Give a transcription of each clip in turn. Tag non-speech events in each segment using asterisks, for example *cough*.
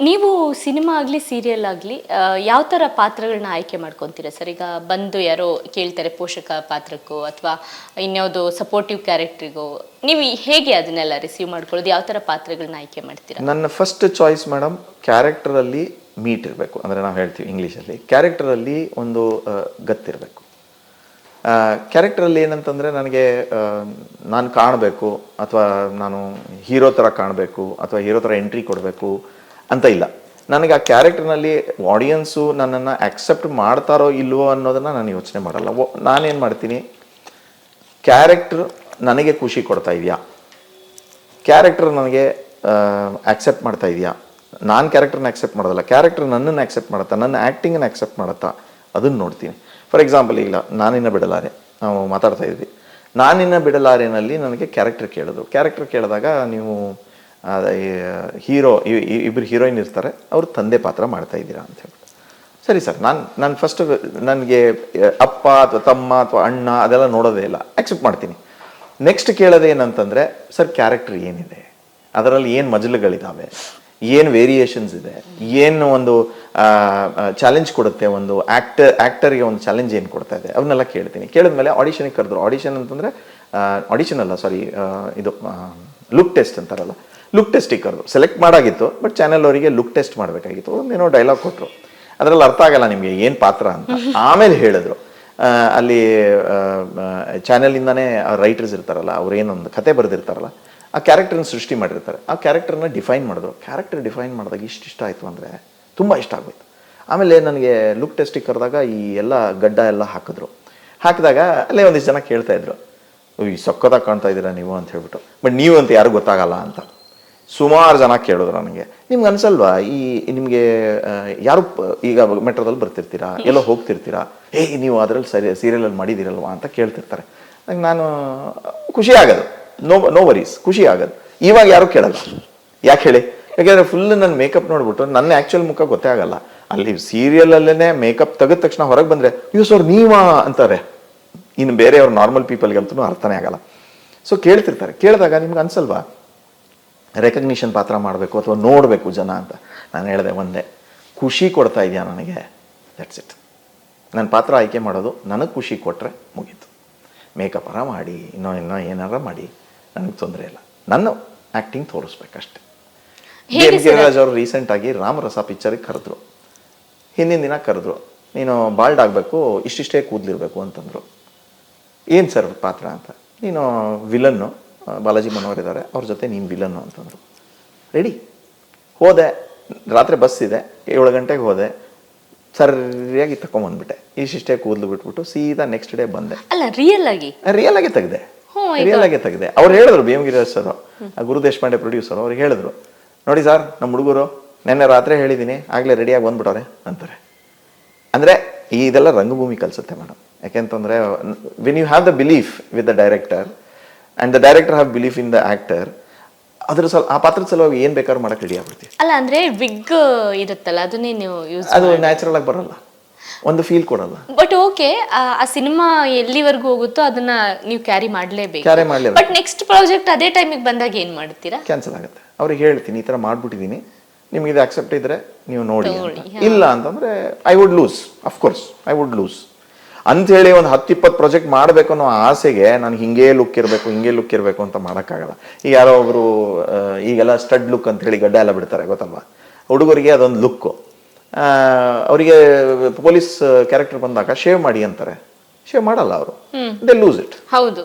ನೀವು ಸಿನಿಮಾ ಆಗಲಿ, ಸೀರಿಯಲ್ ಆಗಲಿ ಯಾವ ಥರ ಪಾತ್ರಗಳನ್ನ ಆಯ್ಕೆ ಮಾಡ್ಕೊತೀರಾ ಸರ್? ಈಗ ಬಂದು ಯಾರೋ ಕೇಳ್ತಾರೆ ಪೋಷಕ ಪಾತ್ರಕ್ಕೋ ಅಥವಾ ಇನ್ಯಾವುದೋ ಸಪೋರ್ಟಿವ್ ಕ್ಯಾರೆಕ್ಟ್ರಿಗೋ ನೀವು ಹೇಗೆ ಅದನ್ನೆಲ್ಲ ರಿಸೀವ್ ಮಾಡ್ಕೊಳ್ಳೋದು? ಯಾವ ಥರ ಪಾತ್ರಗಳನ್ನ ಆಯ್ಕೆ ಮಾಡ್ತೀರಾ? ನನ್ನ ಫಸ್ಟ್ ಚಾಯ್ಸ್ ಮೇಡಮ್ ಕ್ಯಾರೆಕ್ಟರಲ್ಲಿ ಮೀಟ್ ಇರಬೇಕು. ಅಂದರೆ ನಾವು ಹೇಳ್ತೀವಿ ಇಂಗ್ಲೀಷಲ್ಲಿ. ಕ್ಯಾರೆಕ್ಟರಲ್ಲಿ ಒಂದು ಗತ್ತಿರಬೇಕು. ಕ್ಯಾರೆಕ್ಟರಲ್ಲಿ ಏನಂತಂದರೆ ನನಗೆ ನಾನು ಕಾಣಬೇಕು, ಅಥವಾ ನಾನು ಹೀರೋ ಥರ ಕಾಣಬೇಕು, ಅಥವಾ ಹೀರೋ ಥರ ಎಂಟ್ರಿ ಕೊಡಬೇಕು ಅಂತ ಇಲ್ಲ. ನನಗೆ ಆ ಕ್ಯಾರೆಕ್ಟರ್ನಲ್ಲಿ ಆಡಿಯನ್ಸು ನನ್ನನ್ನು ಆಕ್ಸೆಪ್ಟ್ ಮಾಡ್ತಾರೋ ಇಲ್ವೋ ಅನ್ನೋದನ್ನು ನಾನು ಯೋಚನೆ ಮಾಡಲ್ಲ. ನಾನೇನು ಮಾಡ್ತೀನಿ? ಕ್ಯಾರೆಕ್ಟ್ರ್ ನನಗೆ ಖುಷಿ ಕೊಡ್ತಾ ಇದೆಯಾ? ಕ್ಯಾರೆಕ್ಟರ್ ನನಗೆ ಆಕ್ಸೆಪ್ಟ್ ಮಾಡ್ತಾ ಇದೆಯಾ? ನಾನು ಕ್ಯಾರೆಕ್ಟರ್ನ ಆಕ್ಸೆಪ್ಟ್ ಮಾಡೋದಲ್ಲ. ಕ್ಯಾರೆಕ್ಟರ್ ನನ್ನನ್ನು ಆಕ್ಸೆಪ್ಟ್ ಮಾಡುತ್ತಾ? ನನ್ನ ಆ್ಯಕ್ಟಿಂಗನ್ನು ಆಕ್ಸೆಪ್ಟ್ ಮಾಡುತ್ತಾ? ಅದನ್ನು ನೋಡ್ತೀನಿ. ಫಾರ್ ಎಕ್ಸಾಂಪಲ್ ಈಗ ನಾನಿನ್ನ ಬಿಡಲಾರೆ. ನಾವು ಮಾತಾಡ್ತಾ ಇದ್ವಿ. ನಾನಿನ್ನ ಬಿಡಲಾರೆನಲ್ಲಿ ನನಗೆ ಕ್ಯಾರೆಕ್ಟರ್ ಕೇಳೋದು. ಕ್ಯಾರೆಕ್ಟರ್ ಕೇಳಿದಾಗ ನೀವು ಹೀರೋ ಇಬ್ಬರು ಹೀರೋಯಿನ್ ಇರ್ತಾರೆ, ಅವರು ತಂದೆ ಪಾತ್ರ ಮಾಡ್ತಾ ಇದ್ದೀರಾ ಅಂತ ಹೇಳ್ಬಿಟ್ಟು. ಸರಿ ಸರ್, ನಾನು ನಾನು ಫಸ್ಟ್ ನನಗೆ ಅಪ್ಪ ಅಥವಾ ತಮ್ಮ ಅಥವಾ ಅಣ್ಣ ಅದೆಲ್ಲ ನೋಡೋದೇ ಇಲ್ಲ ಆಕ್ಸೆಪ್ಟ್ ಮಾಡ್ತೀನಿ. ನೆಕ್ಸ್ಟ್ ಕೇಳೋದು ಏನಂತಂದರೆ, ಸರ್ ಕ್ಯಾರೆಕ್ಟರ್ ಏನಿದೆ? ಅದರಲ್ಲಿ ಏನು ಮಜಲುಗಳಿದ್ದಾವೆ ಏನು ವೇರಿಯೇಷನ್ಸ್ ಇದೆ? ಏನು ಒಂದು ಚಾಲೆಂಜ್ ಕೊಡುತ್ತೆ? ಒಂದು ಆ್ಯಕ್ಟರ್ ಆ್ಯಕ್ಟರ್ಗೆ ಒಂದು ಚಾಲೆಂಜ್ ಏನು ಕೊಡ್ತಾ ಇದೆ? ಅವನ್ನೆಲ್ಲ ಕೇಳ್ತೀನಿ. ಕೇಳಿದ್ಮೇಲೆ ಆಡಿಷನಿಗೆ ಕರೆದ್ರು. ಆಡಿಷನ್ ಅಂತಂದರೆ ಆಡಿಷನ್ ಅಲ್ಲ ಸಾರಿ ಇದು ಲುಕ್ ಟೆಸ್ಟ್ ಅಂತಾರಲ್ಲ ಲುಕ್ ಟೆಸ್ಟ್ ಕರೆದ್ರು ಸೆಲೆಕ್ಟ್ ಮಾಡಾಗಿತ್ತು ಬಟ್ ಚಾನೆಲ್ ಅವರಿಗೆ ಲುಕ್ ಟೆಸ್ಟ್ ಮಾಡಬೇಕಾಗಿತ್ತು. ಒಂದೇನೋ ಡೈಲಾಗ್ ಕೊಟ್ಟರು ಅದರಲ್ಲಿ ಅರ್ಥ ಆಗಲ್ಲ ನಿಮಗೆ ಏನು ಪಾತ್ರ ಅಂತ. ಆಮೇಲೆ ಹೇಳಿದ್ರು. ಅಲ್ಲಿ ಚಾನೆಲಿಂದಾನೇ ರೈಟರ್ಸ್ ಇರ್ತಾರಲ್ಲ ಅವ್ರು ಏನೊಂದು ಕತೆ ಬರೆದಿರ್ತಾರಲ್ಲ, ಆ ಕ್ಯಾರೆಕ್ಟರ್ನ ಸೃಷ್ಟಿ ಮಾಡಿರ್ತಾರೆ. ಆ ಕ್ಯಾರೆಕ್ಟರ್ನ ಡಿಫೈನ್ ಮಾಡಿದ್ರು. ಕ್ಯಾರೆಕ್ಟರ್ ಡಿಫೈನ್ ಮಾಡಿದಾಗ ಇಷ್ಟು ಇಷ್ಟ ಆಯಿತು ಅಂದರೆ ತುಂಬ ಇಷ್ಟ ಆಗೋಯ್ತು. ಆಮೇಲೆ ನನಗೆ ಲುಕ್ ಟೆಸ್ಟಿಗೆ ಕರೆದಾಗ ಈ ಎಲ್ಲ ಗಡ್ಡ ಎಲ್ಲ ಹಾಕಿದ್ರು. ಹಾಕಿದಾಗ ಅಲ್ಲೇ ಒಂದಿಷ್ಟು ಜನ ಕೇಳ್ತಾ ಇದ್ರು ಈ ಸೊಕ್ಕದಾಗ ಕಾಣ್ತಾ ಇದ್ದೀರಾ ನೀವು? ಅಂತ ಹೇಳ್ಬಿಟ್ಟು. ಬಟ್ ನೀವು ಅಂತ ಯಾರು ಗೊತ್ತಾಗಲ್ಲ ಅಂತ. ಸುಮಾರು ಜನ ಕೇಳಿದ್ರು ನನಗೆ. ನಿಮ್ಗೆ ಅನ್ಸಲ್ವಾ? ಈ ನಿಮಗೆ ಯಾರು, ಈಗ ಮೆಟ್ರೋದಲ್ಲಿ ಬರ್ತಿರ್ತೀರಾ? ಎಲ್ಲೋ ಹೋಗ್ತಿರ್ತೀರಾ? ಏ, ನೀವು ಅದರಲ್ಲಿ ಸರಿ, ಸೀರಿಯಲಲ್ಲಿ ಮಾಡಿದ್ದೀರಲ್ವಾ ಅಂತ ಕೇಳ್ತಿರ್ತಾರೆ. ನಂಗೆ ನಾನು, ಖುಷಿ ಆಗೋದು. ನೋ ನೋ ವರೀಸ್, ಖುಷಿ ಆಗೋದು. ಇವಾಗ ಯಾರು ಕೇಳಲ್ಲ. ಯಾಕೆ ಹೇಳಿ? ಯಾಕೆಂದರೆ ಫುಲ್ ನನ್ನ ಮೇಕಪ್ ನೋಡ್ಬಿಟ್ಟು ನನ್ನ ಆ್ಯಕ್ಚುಯಲ್ ಮುಖ ಗೊತ್ತೇ ಆಗಲ್ಲ. ಅಲ್ಲಿ ಸೀರಿಯಲಲ್ಲೇ ಮೇಕಪ್ ತೆಗೆದ ತಕ್ಷಣ ಹೊರಗೆ ಬಂದರೆ, ಅಯ್ಯೋ ಸರ್, ನೀವಾ? ಅಂತಾರೆ. ಇನ್ನು ಬೇರೆಯವ್ರ ನಾರ್ಮಲ್ ಪೀಪಲ್ಗಂತೂ ಅರ್ಥನೇ ಆಗಲ್ಲ. ಸೊ ಕೇಳ್ತಿರ್ತಾರೆ. ಕೇಳಿದಾಗ ನಿಮ್ಗೆ ಅನ್ಸಲ್ವಾ? ರೆಕಗ್ನಿಷನ್ ಪಾತ್ರ ಮಾಡಬೇಕು ಅಥವಾ ನೋಡಬೇಕು ಜನ ಅಂತ. ನಾನು ಹೇಳಿದೆ ಒಂದೇ ಖುಷಿ ಕೊಡ್ತಾ ಇದೆಯಾ ನನಗೆ? ದಟ್ಸ್ ಇಟ್ ನನ್ನ ಪಾತ್ರ ಆಯ್ಕೆ ಮಾಡೋದು ನನಗೆ ಖುಷಿ ಕೊಟ್ಟರೆ ಮುಗೀತು. ಮೇಕಪ್ಪರ ಮಾಡಿ ಇನ್ನೂ ಇನ್ನೂ ಏನಾರ ಮಾಡಿ ನನಗೆ ತೊಂದರೆ ಇಲ್ಲ. ನನ್ನ ಆ್ಯಕ್ಟಿಂಗ್ ತೋರಿಸ್ಬೇಕಷ್ಟೆ. ಗಿರಿರಾಜ್ ಅವರು ರೀಸೆಂಟಾಗಿ ರಾಮರಸ ಪಿಕ್ಚರಿಗೆ ಕರೆದ್ರು. ಹಿಂದಿನ ದಿನ ಕರೆದ್ರು. ನೀನು ಬಾಲ್ಡ್ ಆಗಬೇಕು ಇಷ್ಟಿಷ್ಟೇ ಕೂದಲಿರಬೇಕು ಅಂತಂದರು. ಏನು ಸರ್ ಪಾತ್ರ ಅಂತ? ನೀನು ವಿಲನ್ನು ಬಾಲಾಜಿ ಮನೋಹರ್ ಇದ್ದಾರೆ. ಅವ್ರ ಜೊತೆ ನೀನು ವಿಲನ್ನು ಅಂತಂದರು. ರೆಡಿ ಹೋದೆ. ರಾತ್ರಿ ಬಸ್ ಇದೆ. ಏಳು ಗಂಟೆಗೆ ಹೋದೆ. ಸರಿಯಾಗಿ ತಗೊಂಬಂದ್ಬಿಟ್ಟೆ ಇಷ್ಟಿಷ್ಟೇ ಕೂದಲು ಬಿಟ್ಬಿಟ್ಟು ಸೀದಾ ನೆಕ್ಸ್ಟ್ ಡೇ ಬಂದೆ. ಅಲ್ಲ ರಿಯಲ್ ಆಗಿ? ರಿಯಲ್ ಆಗಿ ತೆಗ್ದೆ. Oh ರಿಯಲ್ ಆಗಿ ತೆಗ್ದೆ. ಅವ್ರು ಹೇಳಿದ್ರು B M Giriraj sir. Guru Deshpande producer ಅವ್ರಿಗೆ ಹೇಳಿದ್ರು. ನೋಡಿ ಸರ್ ನಮ್ಮ ಹುಡುಗರು ನೆನ್ನೆ ರಾತ್ರಿ ಹೇಳಿದ್ದೀನಿ ಆಗಲೇ ರೆಡಿಯಾಗಿ ಬಂದ್ಬಿಟ್ಟವ್ರೆ ಅಂತಾರೆ. ಅಂದರೆ ಇದೆಲ್ಲ ರಂಗಭೂಮಿ ಕಲಿಸುತ್ತೆ ಮೇಡಮ್ ಯಾಕೆಂತಂದರೆ when you have the belief with the director and the director have belief in the actor ಅದ್ರ ಸಲ ಆ ಪಾತ್ರದ ಸಲುವಾಗಿ ಏನು ಬೇಕಾದ್ರೂ ಮಾಡಕ್ಕೆ ರೆಡಿ ಆಗ್ಬಿಡ್ತೀವಿ. ಅಲ್ಲ ಅಂದ್ರೆ ವಿಗ್ ಇರುತ್ತಲ್ಲ ಅದನ್ನೇ ನೀವು ಯೂಸ್ ಅದು ನ್ಯಾಚುರಲ್ ಆಗಿ ಬರಲ್ಲ. ಒಂದು ಫೀಲ್ ಕೊಡಲ್ಲ. ಬಟ್ ಓಕೆ ಆ ಸಿನಿಮಾ ಎಲ್ಲಿವರೆಗೂ ಹೋಗುತ್ತೋ ಅದನ್ನ ನೀವು ಕ್ಯಾರಿ ಮಾಡಲೇಬೇಕು. ಕ್ಯಾರಿ ಮಾಡಲೇ ಬಟ್ ನೆಕ್ಸ್ಟ್ ಪ್ರಾಜೆಕ್ಟ್ ಅದೇ ಟೈಮಿಗೆ ಬಂದಾಗ ಏನು ಮಾಡ್ತೀರಾ? ಕ್ಯಾನ್ಸಲ್ ಆಗುತ್ತೆ. ಅವ್ರಿಗೆ ಹೇಳ್ತೀನಿ ಈ ಥರ ಮಾಡ್ಬಿಟ್ಟಿದ್ದೀನಿ. ನಿಮಗೆ ಇದು ಅಕ್ಸೆಪ್ಟ್ ಇದ್ರೆ ನೀವು ನೋಡಿ ಅಂತ. ಇಲ್ಲ ಅಂತಂದ್ರೆ I would lose of course I would lose ಅಂಥೇಳಿ ಒಂದು ಹತ್ತು ಇಪ್ಪತ್ತು ಪ್ರಾಜೆಕ್ಟ್ ಮಾಡಬೇಕು ಅನ್ನೋ ಆಸೆಗೆ ನಾನು ಹಿಂಗೇ ಲುಕ್ ಇರಬೇಕು ಹಿಂಗೆ ಲುಕ್ ಇರಬೇಕು ಅಂತ ಮಾಡೋಕ್ಕಾಗಲ್ಲ. ಈಗ ಯಾರೋ ಒಬ್ರು ಆ, ಈಗೆಲ್ಲ ಸ್ಟಡ್ ಲುಕ್ ಅಂತ ಹೇಳಿ ಗಡ್ಡ ಎಲ್ಲ ಬಿಡ್ತಾರೆ ಗೊತ್ತಲ್ವಾ? ಹುಡುಗರಿಗೆ ಅದೊಂದು ಲುಕ್ಕು ಅವರಿಗೆ ಪೊಲೀಸ್ ಕ್ಯಾರೆಕ್ಟರ್ ಬಂದಾಗ ಶೇವ್ ಮಾಡಿ ಅಂತಾರೆ. ಶೇವ್ ಮಾಡಲ್ಲ ಅವರು. ದೇ ಲೂಸ್ ಇಟ್ ಹೌದು.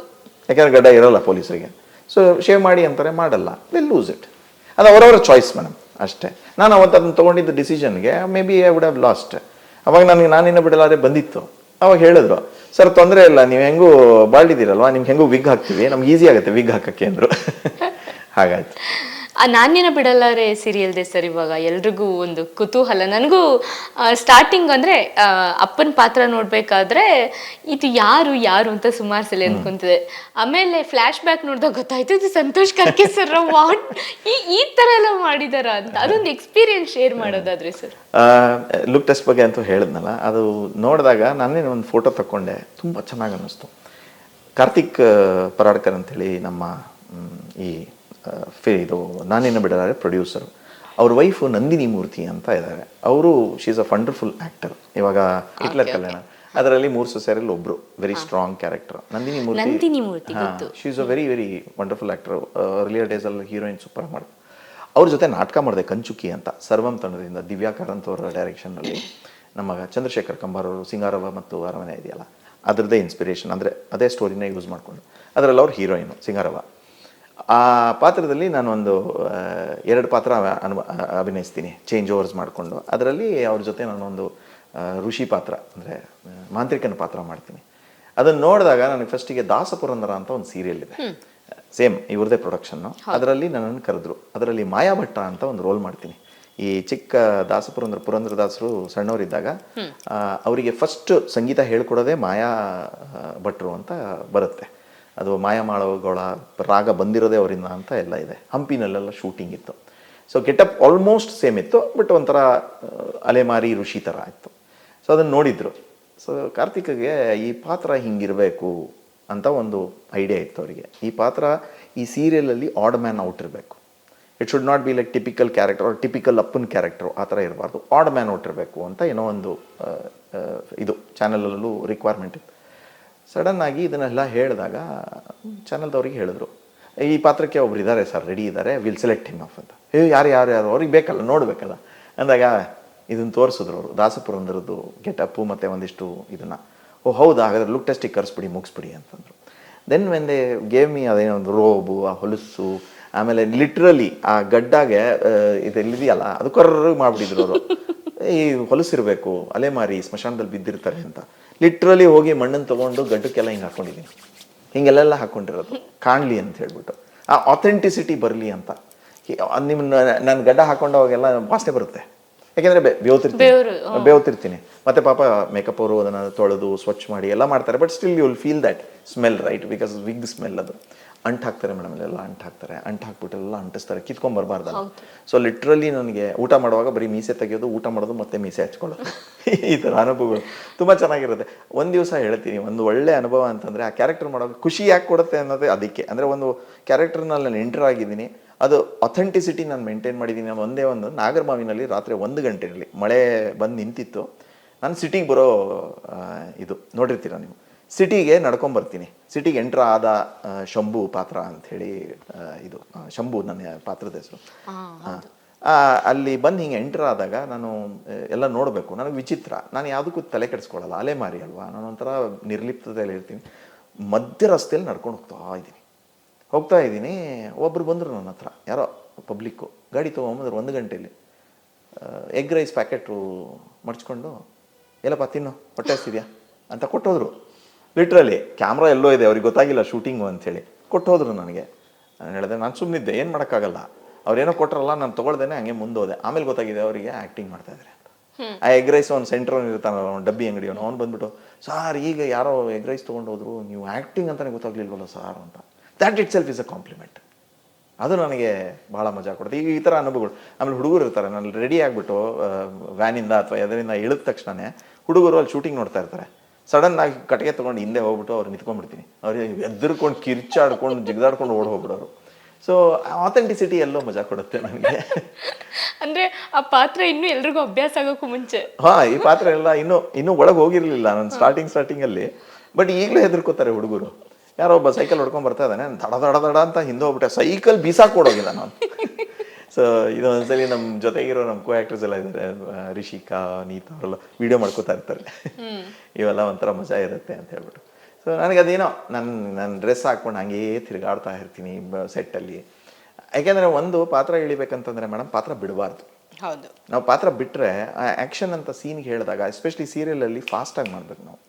ಯಾಕಂದ್ರೆ ಗಡ್ಡ ಇರಲ್ಲ ಪೊಲೀಸರಿಗೆ. ಸೊ ಶೇವ್ ಮಾಡಿ ಅಂತಾರೆ ಮಾಡಲ್ಲ. ದೇ ಲೂಸ್ ಇಟ್ ಅದು ಅವರವರ ಚಾಯ್ಸ್ ಮೇಡಮ್ ಅಷ್ಟೇ. ನಾನು ಅವತ್ತು ಅದನ್ನು ತೊಗೊಂಡಿದ್ದ ಡಿಸಿಷನ್ಗೆ maybe I would have lost ಅವಾಗ ನನಗೆ ಬಿಡಲ್ಲ ಬಿಡಲಾರೆ ಬಂದಿತ್ತು. ಅವಾಗ ಹೇಳಿದ್ರು, ಸರ್, ತೊಂದರೆ ಇಲ್ಲ, ನೀವು ಹೆಂಗೂ ಬಾಳಿದ್ದೀರಲ್ವಾ ನಿಮ್ಗೆ ಹೆಂಗೂ ವಿಗ್ ಹಾಕ್ತೀವಿ? ನಮ್ಗೆ ಈಸಿ ಆಗುತ್ತೆ ವಿಗ್ ಹಾಕಕ್ಕೆ ಅಂದರು. *laughs* ಹಾಗಾಯ್ತು. ಆ ನಾಣ್ಯನ ಬಿಡಲಾರೆ ಸೀರಿಯಲ್ದೆ ಸರ್ ಇವಾಗ. ಎಲ್ರಿಗೂ ಒಂದು ಕುತೂಹಲ. ನನಗೂ ಸ್ಟಾರ್ಟಿಂಗ್ ಅಂದರೆ ಅಪ್ಪನ ಪಾತ್ರ ನೋಡಬೇಕಾದ್ರೆ ಇದು ಯಾರು ಯಾರು ಅಂತ ಸುಮಾರು ಸಲ ಅನ್ಕೊಂತಿದೆ. ಆಮೇಲೆ ಫ್ಲ್ಯಾಶ್ ಬ್ಯಾಕ್ ನೋಡಿದಾಗ ಗೊತ್ತಾಯ್ತು ಇದು ಸಂತೋಷ್ ಕರ್ಕೆ ಸರ್ ವಾಟ್ ಈ ಈ ಥರ ಎಲ್ಲ ಮಾಡಿದಾರ ಅಂತ. ಅದೊಂದು ಎಕ್ಸ್ಪೀರಿಯನ್ಸ್ ಶೇರ್ ಮಾಡೋದಾದ್ರೆ ಸರ್ ಲುಕ್ ಟೆಸ್ಟ್ ಬಗ್ಗೆ ಅಂತೂ ಹೇಳಿದ್ನಲ್ಲ. ಅದು ನೋಡಿದಾಗ ನಾನೇ ಒಂದು ಫೋಟೋ ತಗೊಂಡೆ ತುಂಬ ಚೆನ್ನಾಗಿ ಅನ್ನಿಸ್ತು. ಕಾರ್ತಿಕ್ ಪರಾಡ್ಕರ್ ಅಂತೇಳಿ ನಮ್ಮ ಈ ಫಿ ಇದು ನಾನೇನು ಬಿಡಲಾರೆ ಪ್ರೊಡ್ಯೂಸರ್ ಅವ್ರ ವೈಫ್ ನಂದಿನಿ ಮೂರ್ತಿ ಅಂತ ಇದ್ದಾರೆ ಅವರು she is a wonderful actor ಇವಾಗ ಹಿಟ್ಲರ್ ಕಲ್ಯಾಣ. ಅದರಲ್ಲಿ ಮೂರು ಸೊಸೆಯರಲ್ಲಿ ಒಬ್ರು very strong character Nandini Murthy she is a very very wonderful actor earlier days ಅಲ್ಲಿ ಹೀರೋಯಿನ್ ಸೂಪರ್ ಮಾಡಿ ಅವ್ರ ಜೊತೆ ನಾಟಕ ಮಾಡಿದೆ ಕಂಚುಕಿ ಅಂತ ಸರ್ವಂ ತಂಡದಿಂದ ದಿವ್ಯಾ ಕಾರಂತ್ ಅವರ ಡೈರೆಕ್ಷನ್ನಲ್ಲಿ ನಮ್ಮ ಚಂದ್ರಶೇಖರ್ ಕಂಬಾರ್ ಅವರು ಸಿಂಗಾರವ ಮತ್ತು ಅರಮನೆ ಇದೆಯಲ್ಲ ಅದರದ್ದೇ ಇನ್ಸ್ಪಿರೇಷನ್ ಅಂದರೆ ಅದೇ ಸ್ಟೋರಿನ ಯೂಸ್ ಮಾಡಿಕೊಂಡು. ಅದರಲ್ಲಿ ಅವ್ರು ಹೀರೋಯಿನು ಸಿಂಗಾರವ ಆ ಪಾತ್ರದಲ್ಲಿ ನಾನೊಂದು ಎರಡು ಪಾತ್ರ ಅನು ಅಭಿನಯಿಸ್ತೀನಿ ಚೇಂಜ್ ಓವರ್ಸ್ ಮಾಡಿಕೊಂಡು. ಅದರಲ್ಲಿ ಅವ್ರ ಜೊತೆ ನಾನೊಂದು ಋಷಿ ಪಾತ್ರ ಅಂದರೆ ಮಾಂತ್ರಿಕನ ಪಾತ್ರ ಮಾಡ್ತೀನಿ. ಅದನ್ನು ನೋಡಿದಾಗ ನನಗೆ ಫಸ್ಟಿಗೆ ದಾಸಪುರಂದರ ಅಂತ ಒಂದು ಸೀರಿಯಲ್ ಇದೆ. ಸೇಮ್ ಇವ್ರದೇ ಪ್ರೊಡಕ್ಷನ್ನು ಅದರಲ್ಲಿ ನನ್ನನ್ನು ಕರೆದ್ರು. ಅದರಲ್ಲಿ ಮಾಯಾ ಭಟ್ಟ ಅಂತ ಒಂದು ರೋಲ್ ಮಾಡ್ತೀನಿ. ಈ ಚಿಕ್ಕ ದಾಸಪುರಂದ್ರ ಪುರಂದ್ರದಾಸರು ಸಣ್ಣವರಿದ್ದಾಗ ಅವರಿಗೆ ಫಸ್ಟ್ ಸಂಗೀತ ಹೇಳ್ಕೊಡೋದೇ ಮಾಯಾ ಭಟ್ರು ಅಂತ ಬರುತ್ತೆ. ಅದು ಮಾಯಮಾಳವಗಳ ರಾಗ ಬಂದಿರೋದೇ ಅವರಿಂದ ಅಂತ ಎಲ್ಲ ಇದೆ. ಹಂಪಿನಲ್ಲೆಲ್ಲ ಶೂಟಿಂಗ್ ಇತ್ತು. ಸೊ ಗೆಟಪ್ ಆಲ್ಮೋಸ್ಟ್ ಸೇಮ್ ಇತ್ತು ಬಟ್ ಒಂಥರ ಅಲೆಮಾರಿ, ಋಷಿ ಥರ ಇತ್ತು. ಸೊ ಅದನ್ನು ನೋಡಿದ್ರು. ಸೊ ಕಾರ್ತಿಕ್ಗೆ ಈ ಪಾತ್ರ ಹಿಂಗಿರಬೇಕು ಅಂತ ಒಂದು ಐಡಿಯಾ ಇತ್ತು ಅವರಿಗೆ. ಈ ಪಾತ್ರ ಈ ಸೀರಿಯಲಲ್ಲಿ ಆಡ್ ಮ್ಯಾನ್ ಔಟ್ ಇರಬೇಕು. It should not be like typical character or typical ಅಪ್ಪನ ಕ್ಯಾರೆಕ್ಟರ್ ಆ ಥರ ಇರಬಾರ್ದು. ಆಡ್ ಮ್ಯಾನ್ ಔಟ್ ಇರಬೇಕು ಅಂತ ಏನೋ ಒಂದು ಇದು ಚಾನಲಲ್ಲೂ ರಿಕ್ವೈರ್ಮೆಂಟ್ ಇತ್ತು. ಸಡನ್ ಆಗಿ ಇದನ್ನೆಲ್ಲ ಹೇಳಿದಾಗ ಚಾನಲ್ದವ್ರಿಗೆ ಹೇಳಿದ್ರು. ಈ ಪಾತ್ರಕ್ಕೆ ಒಬ್ರು ಇದ್ದಾರೆ ಸರ್ ರೆಡಿ ಇದ್ದಾರೆ ವಿಲ್ ಸೆಲೆಕ್ಟ್ ಹಿಮ್ ಆಫ್ ಅಂತ. ಏ, ಯಾರು ಯಾರು ಯಾರು, ಅವ್ರಿಗೆ ಬೇಕಲ್ಲ, ನೋಡಬೇಕಲ್ಲ. ಅಂದಾಗ ಇದನ್ನು ತೋರಿಸಿದ್ರು ಅವರು ದಾಸಪುರಂದರದ್ದು ಗೆಟಪ್ಪು ಮತ್ತು ಒಂದಿಷ್ಟು ಇದನ್ನು. ಓ, ಹೌದಾ, ಹಾಗಾದ್ರೆ ಲುಕ್ ಟೆಸ್ಟಿಗೆ ಕರೆಸ್ಬಿಡಿ, ಮುಗಿಸ್ಬಿಡಿ ಅಂತಂದರು. ದೆನ್ ಒಂದೆ ಗೇಮಿ ಅದೇನೋ ಒಂದು ರೋಬು ಆ ಹೊಲಸು ಆಮೇಲೆ ಲಿಟ್ರಲಿ ಆ ಗಡ್ಡಾಗೆ ಇದೆಲ್ಲಿದೆಯಲ್ಲ, ಅದು ಕರ್ರ ಮಾಡಿಬಿಟ್ಟಿದ್ರು ಅವರು. ಈ ಹೊಲಸಿರಬೇಕು, ಅಲೆಮಾರಿ ಸ್ಮಶಾನದಲ್ಲಿ ಬಿದ್ದಿರ್ತಾರೆ ಅಂತ. ಲಿಟ್ರಲಿ ಹೋಗಿ ಮಣ್ಣನ್ನು ತೊಗೊಂಡು ಗಡ್ಡಕ್ಕೆಲ್ಲ ಹಿಂಗೆ ಹಾಕೊಂಡಿದ್ದೀನಿ ಹಿಂಗೆಲ್ಲೆಲ್ಲ ಹಾಕೊಂಡಿರೋದು. ಕಾಣಲಿ ಅಂತ ಹೇಳ್ಬಿಟ್ಟು. ಆ ಅಥೆಂಟಿಸಿಟಿ ಬರಲಿ ಅಂತ. ನಿಮ್ಮ ನಾನು ಗಡ್ಡ ಹಾಕೊಂಡವಾಗೆಲ್ಲ ವಾಸನೆ ಬರುತ್ತೆ. ಯಾಕೆಂದರೆ ಬೇವ್ತಿರ್ತೀನಿ. ಬೇವತಿರ್ತೀನಿ. ಮತ್ತೆ ಪಾಪ ಮೇಕಪ್ ಅವರು ಅದನ್ನ ತೊಳೆದು ಸ್ವಚ್ಛ ಮಾಡಿ ಎಲ್ಲ ಮಾಡ್ತಾರೆ but still you will feel that smell right because wig smell ಅದು. ಅಂಟ್ ಹಾಕ್ತಾರೆ ಮೇಡಮ್ ಎಲ್ಲ ಅಂಟ್ ಹಾಕ್ತಾರೆ. ಅಂಟ್ ಹಾಕ್ಬಿಟ್ಟು ಎಲ್ಲ ಅಂಟಿಸ್ತಾರೆ ಕಿತ್ಕೊಂಡ್ ಬರಬಾರ್ದಲ್ಲ. ಸೊ ಲಿಟ್ರಲಿ ನನಗೆ ಊಟ ಮಾಡುವಾಗ ಬರೀ ಮೀಸೆ ತೆಗೆಯೋದು ಊಟ ಮಾಡೋದು ಮತ್ತೆ ಮೀಸೆ ಹಚ್ಕೊಳ್ಳೋದು. *laughs* ಈ ಥರ ಅನುಭವಗಳು. ತುಂಬ ಚೆನ್ನಾಗಿರುತ್ತೆ. ಒಂದು ದಿವಸ ಹೇಳ್ತೀನಿ ಒಂದು ಒಳ್ಳೆ ಅನುಭವ ಅಂತಂದರೆ ಆ ಕ್ಯಾರೆಕ್ಟರ್ ಮಾಡೋದು ಖುಷಿ ಯಾಕೆ ಕೊಡುತ್ತೆ ಅನ್ನೋದೇ ಅದಕ್ಕೆ. ಅಂದರೆ ಒಂದು ಕ್ಯಾರೆಕ್ಟರ್ನಲ್ಲಿ ನಾನು ಎಂಟರ್ ಆಗಿದ್ದೀನಿ ಅದು ಅಥೆಂಟಿಸಿಟಿ ನಾನು ಮೇಂಟೈನ್ ಮಾಡಿದ್ದೀನಿ ಒಂದೇ ಒಂದು ನಾಗರಮಾವಿನಲ್ಲಿ ರಾತ್ರಿ ಒಂದು ಗಂಟೆಯಲ್ಲಿ ಮಳೆ ಬಂದು ನಿಂತಿತ್ತು. ನಾನು ಸಿಟಿಗೆ ಬರೋ ಇದು ನೋಡಿರ್ತೀರ ನೀವು? ಸಿಟಿಗೆ ನಡ್ಕೊಂಬರ್ತೀನಿ ಸಿಟಿಗೆ ಎಂಟ್ರ್ ಆದ ಶಂಭು ಪಾತ್ರ ಅಂಥೇಳಿ ಇದು ಶಂಭು ನನ್ನ ಪಾತ್ರದ ಹೆಸರು. ಅಲ್ಲಿ ಬಂದು ಹಿಂಗೆ ಎಂಟ್ರ್ ಆದಾಗ ನಾನು ಎಲ್ಲ ನೋಡಬೇಕು. ನನಗೆ ವಿಚಿತ್ರ. ನಾನು ಯಾವುದಕ್ಕೂ ತಲೆ ಕೆಡಿಸ್ಕೊಳ್ಳಲ್ಲ ಅಲೆಮಾರಿ ಅಲ್ವಾ? ನಾನು ಒಂಥರ ನಿರ್ಲಿಪ್ತದಲ್ಲಿ ಇರ್ತೀನಿ ಮಧ್ಯ ರಸ್ತೆಯಲ್ಲಿ ನಡ್ಕೊಂಡು ಹೋಗ್ತಾ ಇದ್ದೀನಿ ಹೋಗ್ತಾ ಇದ್ದೀನಿ. ಒಬ್ರು ಬಂದರು ನನ್ನ ಹತ್ರ ಯಾರೋ ಪಬ್ಲಿಕ್ಕು ಗಾಡಿ ತೊಗೊಂಬಂದ್ರು ಒಂದು ಗಂಟೆಯಲ್ಲಿ ಎಗ್ ರೈಸ್ ಪ್ಯಾಕೆಟು ಮಡ್ಚ್ಕೊಂಡು ಎಲ್ಲಪ್ಪ ತಿನ್ನು ಹೊಟ್ಟೆ ಹಸ್ತಿದ್ಯಾ? ಅಂತ ಕೊಟ್ಟೋದ್ರು. ಲಿಟ್ರಲಿ ಕ್ಯಾಮ್ರಾ ಎಲ್ಲೋ ಇದೆ ಅವ್ರಿಗೆ ಗೊತ್ತಾಗಿಲ್ಲ ಶೂಟಿಂಗು ಅಂಥೇಳಿ. ಕೊಟ್ಟೋದ್ರು ನನಗೆ. ನಾನು ಹೇಳಿದೆ ನಾನು ಸುಮ್ಮನಿದ್ದೆ ಏನು ಮಾಡೋಕ್ಕಾಗಲ್ಲ. ಅವ್ರೇನೋ ಕೊಟ್ಟರಲ್ಲ ನಾನು ತೊಗೊಳ್ದೇನೆ ಹಂಗೆ ಮುಂದೋದೆ. ಆಮೇಲೆ ಗೊತ್ತಾಗಿದೆ ಅವರಿಗೆ ಆ್ಯಕ್ಟಿಂಗ್ ಮಾಡ್ತಾ ಇದ್ದಾರೆ ಅಂತ. ಆ ಎಗ್ ರೈಸ್ ಒಂದು ಸೆಂಟ್ರ್ ಇರ್ತಾನಲ್ಲ ಅವ್ನು ಡಬ್ಬಿ ಅಂಗಡಿ ಅವನು ಅವ್ನು ಬಂದ್ಬಿಟ್ಟು ಸಾರ್ ಈಗ ಯಾರೋ ಎಗ್ ರೈಸ್ ತೊಗೊಂಡು ಹೋದ್ರು ನೀವು ಆ್ಯಕ್ಟಿಂಗ್ ಅಂತಲೇ ಗೊತ್ತಾಗ್ಲಿಲ್ವಲ್ಲ ಸಾರ್? ಅಂತ. That itself is a compliment ಅದು ನನಗೆ ಭಾಳ ಮಜಾ ಕೊಡುತ್ತೆ. ಈಗ ಈ ಥರ ಅನುಭವಗಳು. ಆಮೇಲೆ ಹುಡುಗರು ಇರ್ತಾರೆ. ನಾನು ರೆಡಿ ಆಗಿಬಿಟ್ಟು ವ್ಯಾನಿಂದ ಅಥವಾ ಎದರಿಂದ ಇಳಿದ ತಕ್ಷಣನೇ ಹುಡುಗರು ಅಲ್ಲಿ ಶೂಟಿಂಗ್ ನೋಡ್ತಾ ಇರ್ತಾರೆ. ಸಡನ್ ಆಗಿ ಕಟ್ಟಿಗೆ ತೊಗೊಂಡು ಹಿಂದೆ ಹೋಗ್ಬಿಟ್ಟು ಅವ್ರು ನಿಂತ್ಕೊಂಡ್ಬಿಡ್ತೀನಿ. ಅವ್ರಿಗೆ ಎದ್ರಕೊಂಡು ಕಿರ್ಚಾಡ್ಕೊಂಡು ಜಿಗ್ದಾಡ್ಕೊಂಡು ಓಡ್ ಹೋಗ್ಬಿಡೋರು ಸೊ ಆಥೆಂಟಿಸಿಟಿ ಎಲ್ಲೋ ಮಜಾ ಕೊಡುತ್ತೆ ನನಗೆ. ಅಂದ್ರೆ ಆ ಪಾತ್ರ ಇನ್ನೂ ಎಲ್ರಿಗೂ ಅಭ್ಯಾಸ ಆಗೋಕ್ಕೂ ಮುಂಚೆ. ಹಾ ಈ ಪಾತ್ರ ಎಲ್ಲ ಇನ್ನೂ ಇನ್ನೂ ಒಳಗೆ ಹೋಗಿರ್ಲಿಲ್ಲ. ನಾನು ಸ್ಟಾರ್ಟಿಂಗ್ ಸ್ಟಾರ್ಟಿಂಗಲ್ಲಿ ಬಟ್ ಈಗಲೂ ಹೆದರ್ಕೋತಾರೆ ಹುಡುಗರು. ಯಾರೋ ಒಬ್ಬ ಸೈಕಲ್ ಹೊಡ್ಕೊಂಡ್ ಬರ್ತಾ ಇದ್ದಾನೆ ದಡ ದಡ ದಡ ಅಂತ ಹಿಂದೆ ಹೋಗ್ಬಿಟ್ಟೆ. ಸೈಕಲ್ ಬೀಸಾಕ್ ಕೊಡೋಗಿಲ್ಲ ನಾನು. ಸೊ ಇದೊಂದ್ಸಲಿ ನಮ್ಮ ಜೊತೆಗಿರೋ ನಮ್ಮ ಕೋ ಆಕ್ಟರ್ಸ್ ಎಲ್ಲ ಇದ್ದಾರೆ ರಿಷಿಕಾ ನೀತಾ ಅವರೆಲ್ಲ ವಿಡಿಯೋ ಮಾಡ್ಕೋತಾ ಇರ್ತಾರೆ. ಇವೆಲ್ಲ ಒಂಥರ ಮಜಾ ಇರುತ್ತೆ ಅಂತ ಹೇಳ್ಬಿಟ್ಟು. ಸೊ ನನಗೆ ಅದೇನೋ ನನ್ನ ನನ್ನ ಡ್ರೆಸ್ ಹಾಕ್ಕೊಂಡು ಹಂಗೇ ತಿರುಗಾಡ್ತಾ ಇರ್ತೀನಿ ಸೆಟ್ಟಲ್ಲಿ ಯಾಕೆಂದರೆ ಒಂದು ಪಾತ್ರ ಇಳಿಬೇಕಂತಂದ್ರೆ ಮೇಡಮ್ ಪಾತ್ರ ಬಿಡಬಾರ್ದು. ಹೌದು. ನಾವು ಪಾತ್ರ ಬಿಟ್ಟರೆ ಆ ಆ್ಯಕ್ಷನ್ ಅಂತ ಸೀನ್ಗೆ ಹೇಳಿದಾಗ ಎಸ್ಪೆಷಲಿ ಸೀರಿಯಲಲ್ಲಿ ಫಾಸ್ಟಾಗಿ ಮಾಡ್ಬೇಕು ನಾವು.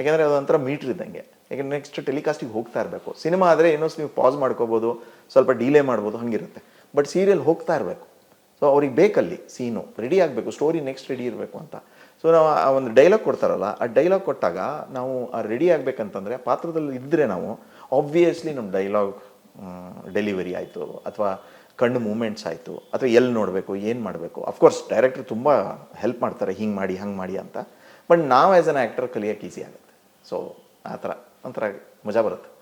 ಯಾಕೆಂದರೆ ಅದೊಂಥರ ಮೀಟ್ರ್ ಇದ್ದಂಗೆ. ಯಾಕೆಂದರೆ ನೆಕ್ಸ್ಟ್ ಟೆಲಿಕಾಸ್ಟಿಗೆ ಹೋಗ್ತಾ ಇರಬೇಕು. ಸಿನಿಮಾ ಆದರೆ ಏನೋ ನೀವು ಪಾಸ್ ಮಾಡ್ಕೋಬೋದು, ಸ್ವಲ್ಪ ಡಿಲೇ ಮಾಡ್ಬೋದು, ಹಂಗಿರುತ್ತೆ. ಬಟ್ ಸೀರಿಯಲ್ ಹೋಗ್ತಾ ಇರಬೇಕು. ಸೊ ಅವ್ರಿಗೆ ಬೇಕಲ್ಲಿ ಸೀನು ರೆಡಿ ಆಗಬೇಕು ಸ್ಟೋರಿ ನೆಕ್ಸ್ಟ್ ರೆಡಿ ಇರಬೇಕು ಅಂತ. ಸೊ ನಾವು ಆ ಒಂದು ಡೈಲಾಗ್ ಕೊಡ್ತಾರಲ್ಲ, ಆ ಡೈಲಾಗ್ ಕೊಟ್ಟಾಗ ನಾವು ಆ ರೆಡಿ ಆಗಬೇಕಂತಂದರೆ ಪಾತ್ರದಲ್ಲಿ ಇದ್ದರೆ ನಾವು ಆಬ್ವಿಯಸ್ಲಿ ನಮ್ಮ ಡೈಲಾಗ್ ಡೆಲಿವರಿ ಆಯಿತು, ಅಥವಾ ಕಣ್ಣು ಮೂಮೆಂಟ್ಸ್ ಆಯಿತು, ಅಥವಾ ಎಲ್ಲಿ ನೋಡಬೇಕು, ಏನು ಮಾಡಬೇಕು. ಅಫ್ಕೋರ್ಸ್ ಡೈರೆಕ್ಟ್ರ್ ತುಂಬ ಹೆಲ್ಪ್ ಮಾಡ್ತಾರೆ, ಹಿಂಗೆ ಮಾಡಿ, ಹಂಗೆ ಮಾಡಿ ಅಂತ. ಬಟ್ ನಾವು ಆ್ಯಸ್ ಅನ್ ಆ್ಯಕ್ಟರ್ ಕಲಿಯೋಕೆ ಈಸಿ ಆಗುತ್ತೆ. ಸೊ ಆ ಥರ ಒಂಥರ ಮಜಾ ಬರುತ್ತೆ.